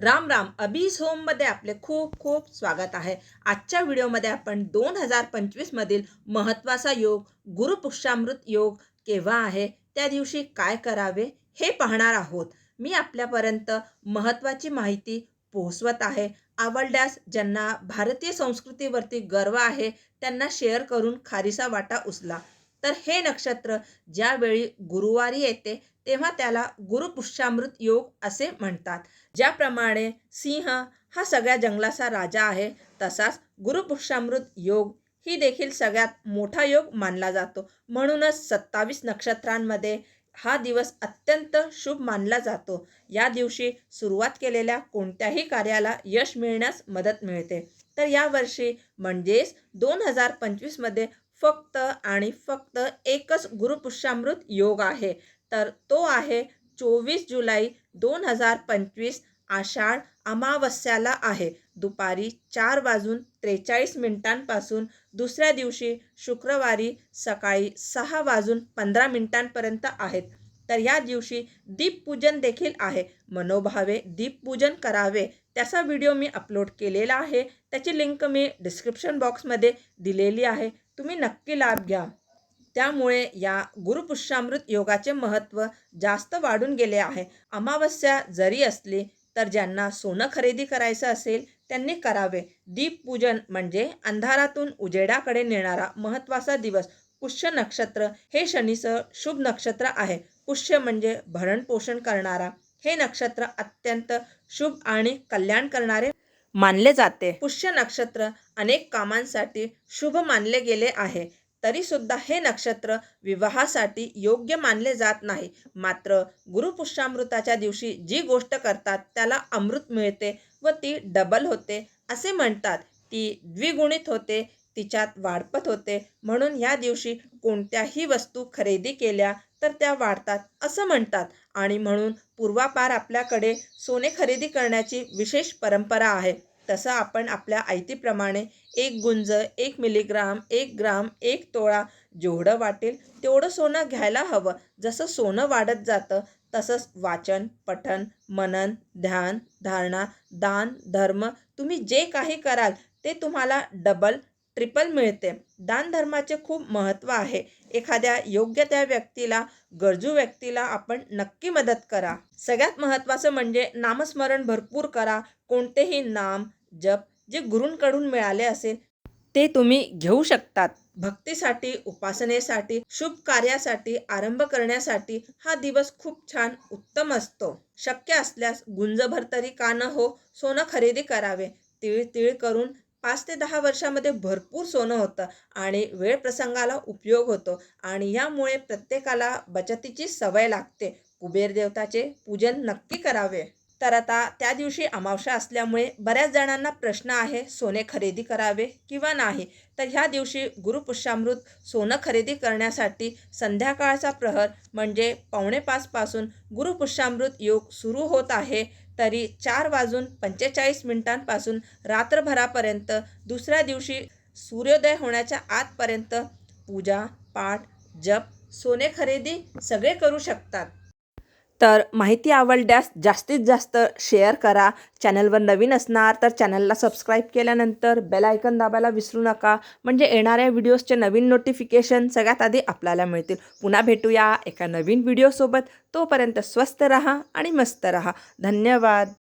राम राम. अबीज होममध्ये आपले खूप खूप स्वागत आहे. आजच्या व्हिडिओमध्ये आपण दोन हजार पंचवीसमधील महत्त्वाचा योग गुरुपुष्यामृत योग केव्हा आहे त्या दिवशी काय करावे हे पाहणार आहोत. मी आपल्यापर्यंत महत्त्वाची माहिती पोहोचवत आहे. आवडल्यास ज्यांना भारतीय संस्कृतीवरती गर्व आहे त्यांना शेअर करून खारीसा वाटा उचला. तर हे नक्षत्र ज्यावेळी गुरुवारी येते तेव्हा त्याला गुरुपुष्यामृत योग असे म्हणतात. ज्याप्रमाणे सिंह हा सगळ्या जंगलाचा राजा आहे तसाच गुरुपुष्यामृत योग ही देखील सगळ्यात मोठा योग मानला जातो. म्हणूनच सत्तावीस नक्षत्रांमध्ये हा दिवस अत्यंत शुभ मानला जातो. या दिवशी सुरुवात केलेल्या कोणत्याही कार्याला यश मिळण्यास मदत मिळते. तर यावर्षी म्हणजेच दोन हजार पंचवीसमध्ये फक्त आणि फक्त एकच गुरुपुष्यामृत योग आहे. तर तो आहे चोवीस जुलै दोन हजार पंचवीस आषाढ अमावस्याला आहे. दुपारी चार वाजून त्रेचाळीस मिनिटांपासून दुसऱ्या दिवशी शुक्रवारी सकाळी सहा वाजून पंधरा मिनिटांपर्यंत आहेत. तर या दिवशी दीपपूजन देखील आहे. मनोभावे दीपपूजन करावे. त्याचा व्हिडिओ मी अपलोड केलेला आहे. त्याची लिंक मी डिस्क्रिप्शन बॉक्समध्ये दिलेली आहे. तुम्ही नक्की लाभ घ्या. त्यामुळे या गुरुपुष्यामृत योगाचे महत्त्व जास्त वाढून गेले आहे. अमावस्या जरी असली तर ज्यांना सोनं खरेदी करायचं असेल त्यांनी करावे. दीपपूजन म्हणजे अंधारातून उजेडाकडे नेणारा महत्त्वाचा दिवस. पुष्य नक्षत्र हे शनीचं शुभ नक्षत्र आहे. पुष्य म्हणजे भरणपोषण करणारा. हे नक्षत्र अत्यंत शुभ आणि कल्याण करणारे मानले जाते. पुष्य नक्षत्र अनेक कामांसाठी शुभ मानले गेले आहे. तरी सुद्धा हे नक्षत्र विवाहासाठी योग्य मानले जात नाही. मात्र गुरुपुष्यामृताच्या दिवशी जी गोष्ट करतात त्याला अमृत मिळते व ती डबल होते असे म्हणतात. ती द्विगुणित होते तिच्यात वाढपत होते. म्हणून ह्या दिवशी कोणत्याही वस्तू खरेदी केल्या तर त्या वाढतात असं म्हणतात. आणि म्हणून पूर्वापार आपल्याकडे सोने खरेदी करण्याची विशेष परंपरा आहे. तसं आपण आपल्या आयतीप्रमाणे एक गुंज एक मिलीग्राम एक ग्राम एक तोळा जेवढं वाटेल तेवढं सोनं घ्यायला हवं. जसं सोनं वाढत जातं तसंच वाचन पठन मनन ध्यान धारणा दान धर्म तुम्ही जे काही कराल ते तुम्हाला डबल ट्रिपल मिळते. दानधर्माचे खूप महत्त्व आहे. एखाद्या योग्य त्या व्यक्तीला गरजू व्यक्तीला आपण नक्की मदत करा. सगळ्यात महत्त्वाचं म्हणजे नामस्मरण भरपूर करा. कोणतेही नाम जप जे गुरूंकडून मिळाले असेल ते तुम्ही घेऊ शकतात. भक्तीसाठी उपासनेसाठी शुभ कार्यासाठी आरंभ करण्यासाठी हा दिवस खूप छान उत्तम असतो. शक्य असल्यास गुंजभर तरी का न हो सोनं खरेदी करावे. तिळ तिळ करून पाच ते दहा वर्षामध्ये भरपूर सोनं होतं आणि वेळ प्रसंगाला उपयोग होतो. आणि यामुळे प्रत्येकाला बचतीची सवय लागते. कुबेर देवताचे पूजन नक्की करावे. तर आता त्या दिवशी अमावस्या असल्यामुळे बऱ्याच जणांना प्रश्न आहे सोने खरेदी करावे किंवा नाही? तर ह्या दिवशी गुरुपुष्यामृत सोनं खरेदी करण्यासाठी संध्याकाळचा प्रहर म्हणजे पावणे पाचपासून गुरुपुष्यामृत योग सुरू होत आहे तरी चार वाजून पंचेचाळीस मिनिटांपासून रात्रभरापर्यंत दुसऱ्या दिवशी सूर्योदय होण्याच्या आतपर्यंत पूजा पाठ जप सोने खरेदी सगळे करू शकतात. तर माहिती आवडल्यास जास्तीत जास्त शेअर करा. चॅनलवर नवीन असणार तर चॅनलला सबस्क्राईब केल्यानंतर बेल आयकन दाबायला विसरू नका. म्हणजे येणाऱ्या व्हिडिओजचे नवीन नोटिफिकेशन सगळ्यात आधी आपल्याला मिळतील. पुन्हा भेटूया एका नवीन व्हिडिओसोबत तोपर्यंत स्वस्त रहा आणि मस्त रहा. धन्यवाद.